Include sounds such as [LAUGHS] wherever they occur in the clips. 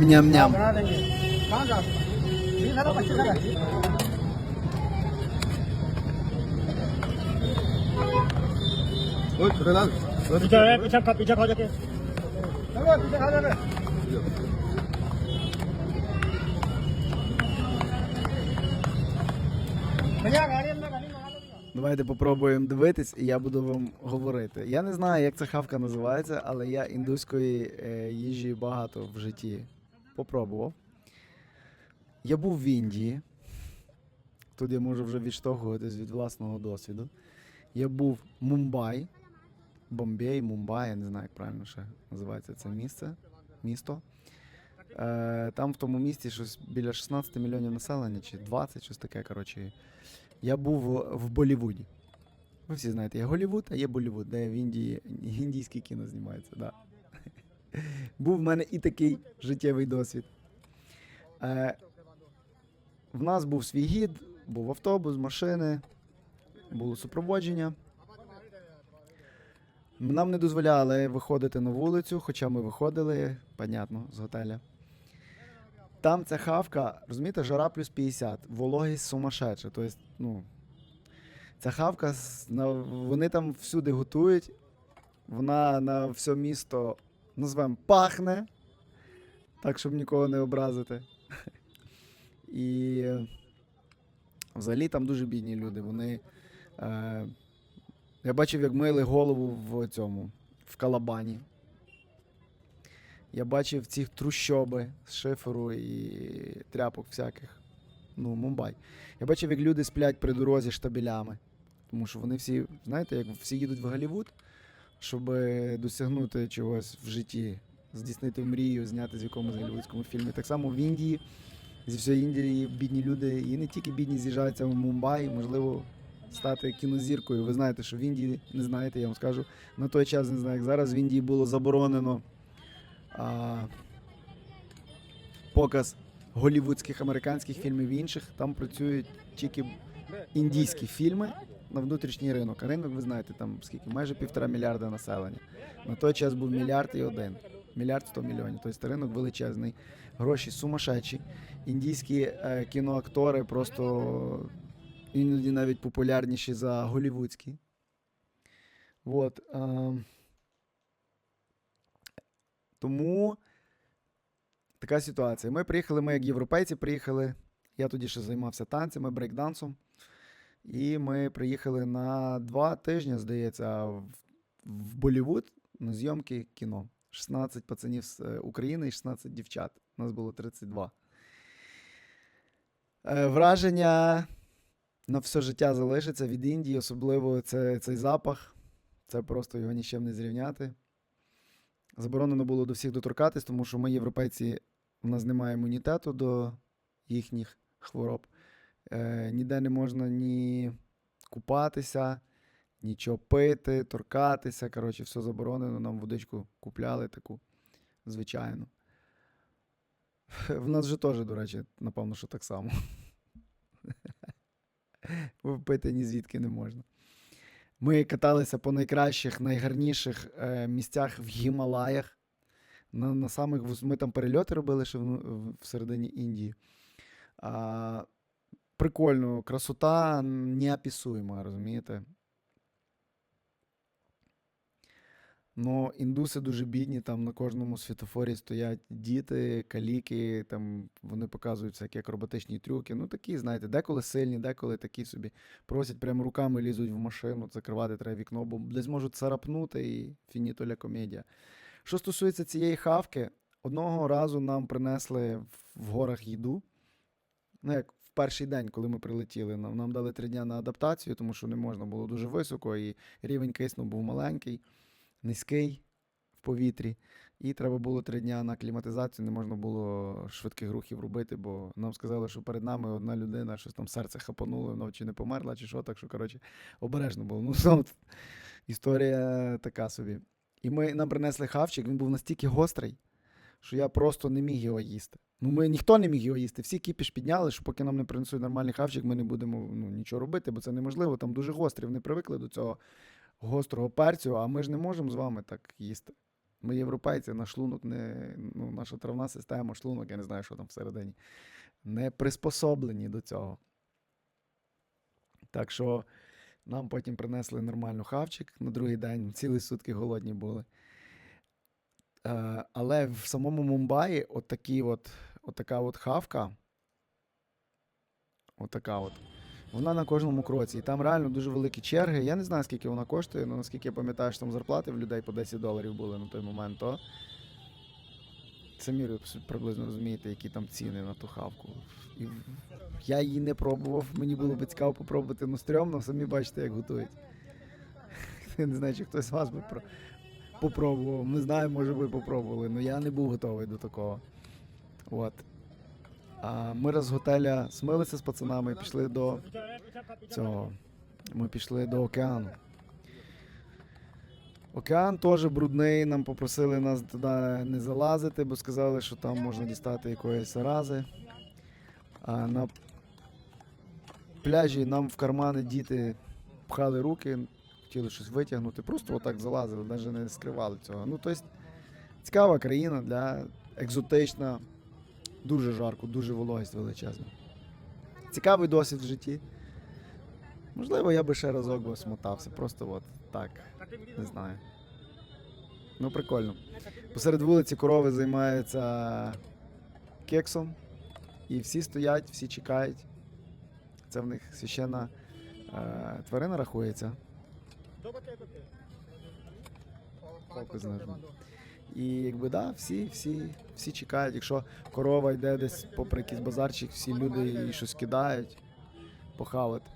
न्याम न्याम बना देंगे कहाँ जा ये सारा पच्चीस का Oi, Fernando. पीछे है पीछे खा पीछे खा जाके चलो पीछे खा जाके भैया गाड़ी अंदर गाड़ी मंगा लो Давайте попробуємо дивитись, і я буду вам говорити. Я не знаю, як ця хавка називається, але я індуської е, їжі багато в житті попробував. Я був в Індії. Тут я можу вже відштовхуватись від власного досвіду. Я був в Мумбай, Бомбей, Мумбай, я не знаю, як правильно ще називається це місце, місто. Е, там в тому місті щось біля 16 мільйонів населення, чи 20, щось таке, коротше. Я був в Болівуді. Ви всі знаєте, є Голівуд, а є Болівуд, де в Індії індійське кіно знімається. Да. [LAUGHS] Був в мене і такий життєвий досвід. Е, в нас був свій гід, був автобус, машини, було супроводження. Нам не дозволяли виходити на вулицю, хоча ми виходили, понятно, з готеля. Там ця хавка, розумієте, жара плюс 50, вологість сумасшедша. Тобто, ну, ця хавка, вони там всюди готують, вона на все місто, назвемо, пахне, так, щоб нікого не образити. І е, взагалі там дуже бідні люди. Вони. Е, я бачив, як мили голову в цьому, в калабані. Я бачив ці трущоби з шиферу і тряпок всяких. Ну, Мумбай. Я бачив, як люди сплять при дорозі штабелями. Тому що вони всі, знаєте, як всі їдуть в Голлівуд, щоб досягнути чогось в житті, здійснити мрію, зняти з якомусь голлівудському фільмі. Так само в Індії, зі всієї Індії бідні люди, і не тільки бідні з'їжджаються в Мумбай, можливо, стати кінозіркою. Ви знаєте, що в Індії, не знаєте, я вам скажу, на той час, не знаю, як зараз в Індії було заборонено а, показ голівудських американських фільмів і інших. Там працюють тільки індійські фільми на внутрішній ринок. А ринок, ви знаєте, там скільки? Майже півтора мільярда населення. На той час був мільярд і один. Мільярд сто мільйонів. Тобто ринок величезний, гроші сумасшедші. Індійські е, кіноактори просто іноді навіть популярніші за голівудські. От, е, тому така ситуація. Ми приїхали, ми як європейці приїхали. Я тоді ще займався танцями, брейкдансом. І ми приїхали на два тижні, здається, в, в Болівуд на зйомки кіно. 16 пацанів з е, України і 16 дівчат. У нас було 32. Е, враження на все життя залишиться від Індії, особливо це, цей запах. Це просто його нічим не зрівняти. Заборонено було до всіх доторкатись, тому що ми, європейці, у нас немає імунітету до їхніх хвороб. Е, ніде не можна ні купатися, нічого пити, торкатися. Коротше, все заборонено. Нам водичку купляли таку звичайну. В нас же теж, до речі, напевно, що так само. [LAUGHS] Пити ні звідки не можна. Ми каталися по найкращих, найгарніших е, місцях в Гімалаях. На, на самих, ми там перельоти робили ще в, в, всередині Індії. А, прикольно, красота неописуема, розумієте? Ну, індуси дуже бідні, там на кожному світофорі стоять діти, каліки, там вони показують всякі акробатичні трюки. Ну, такі, знаєте, деколи сильні, деколи такі собі. Просять прямо руками лізуть в машину, закривати треба вікно, бо десь можуть царапнути і фініто ля комедія. Що стосується цієї хавки, одного разу нам принесли в- горах їду. Ну, як в перший день, коли ми прилетіли, нам, нам дали три дня на адаптацію, тому що не можна було дуже високо, і рівень кисню був маленький, низький в повітрі. І треба було три дня на кліматизацію, не можна було швидких рухів робити, бо нам сказали, що перед нами одна людина, щось там серце хапануло, вона чи не померла, чи що, так що, коротше, обережно було. Ну, [LAUGHS] от, історія така собі. І ми нам принесли хавчик, він був настільки гострий, що я просто не міг його їсти. Ну, ми ніхто не міг його їсти. Всі кіпіш підняли, що поки нам не принесуть нормальний хавчик, ми не будемо ну, нічого робити, бо це неможливо. Там дуже гострий. Вони привикли до цього гострого перцю, а ми ж не можемо з вами так їсти. Ми європейці, наш шлунок не. Ну, наша травна система, шлунок, я не знаю, що там всередині. Не приспособлені до цього. Так що нам потім принесли нормально хавчик на другий день, цілі сутки голодні були. Е, але в самому Мумбаї от от, от така от хавка. От така от. Вона на кожному кроці. І там реально дуже великі черги. Я не знаю, скільки вона коштує, але наскільки я пам'ятаю, що там зарплати в людей по 10 доларів були на той момент, то самі приблизно розумієте, які там ціни на ту хавку. І я її не пробував, мені було б цікаво попробувати, ну стрьомно, самі бачите, як готують. [LAUGHS] Я не знаю, чи хтось з вас би про... попробував. Не знаю, може ви попробували, але я не був готовий до такого. От. А ми раз з готеля смилися з пацанами і пішли до цього. Ми пішли до океану. Океан теж брудний, нам попросили нас туди не залазити, бо сказали, що там можна дістати якоїсь зарази. А на пляжі нам в кармани діти пхали руки, хотіли щось витягнути, просто отак залазили, навіть не скривали цього. Ну, тобто, цікава країна для екзотична, дуже жарко, дуже вологість величезна. Цікавий досвід в житті. Можливо, я би ще разок би смотався, просто от так, не знаю. Ну, прикольно. Посеред вулиці корови займаються кексом, і всі стоять, всі чекають. Це в них священна е, тварина рахується. Фокус. І якби да, всі, всі, всі чекають. Якщо корова йде десь попри якийсь базарчик, всі люди їй щось кидають, похавати.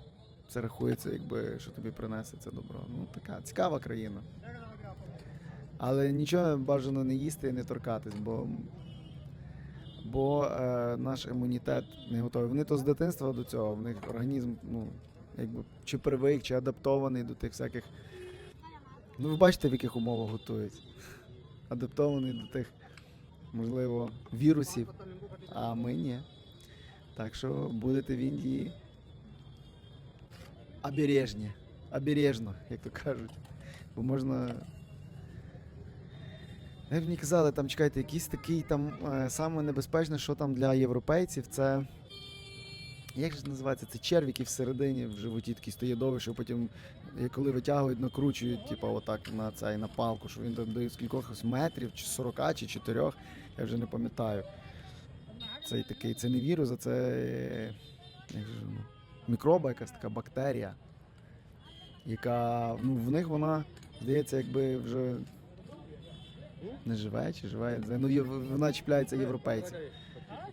Це рахується, якби що тобі принесе це добро. Ну, така цікава країна. Але нічого бажано не їсти і не торкатись, бо, бо е, наш імунітет не готовий. Вони то з дитинства до цього, в них організм, ну, якби чи привик, чи адаптований до тих всяких. Ну, ви бачите, в яких умовах готують. Адаптований до тих, можливо, вірусів, а ми ні. Так що будете в Індії обережні. Обережно, як то кажуть. Бо можна. Як мені казали, там чекайте, якийсь такий там е, саме небезпечне, що там для європейців, це. Як же називається? Це червь, який всередині в животі стає довгий, що потім, е, коли витягують, накручують, типу, отак на цей на палку, що він там до скількох метрів, чи 40, чи 4, я вже не пам'ятаю. Цей такий, це не вірус, а це. Як же, ну, мікроба, якась така бактерія, яка ну, в них вона, здається, якби вже не живе чи живе. Ну, вона чіпляється європейців.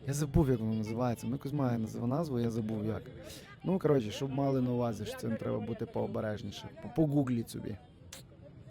Я забув, як воно називається. Ну, якось має назв- назву, я забув як. Ну, коротше, щоб мали на увазі, що цим треба бути пообережніше. По- Погугліть собі.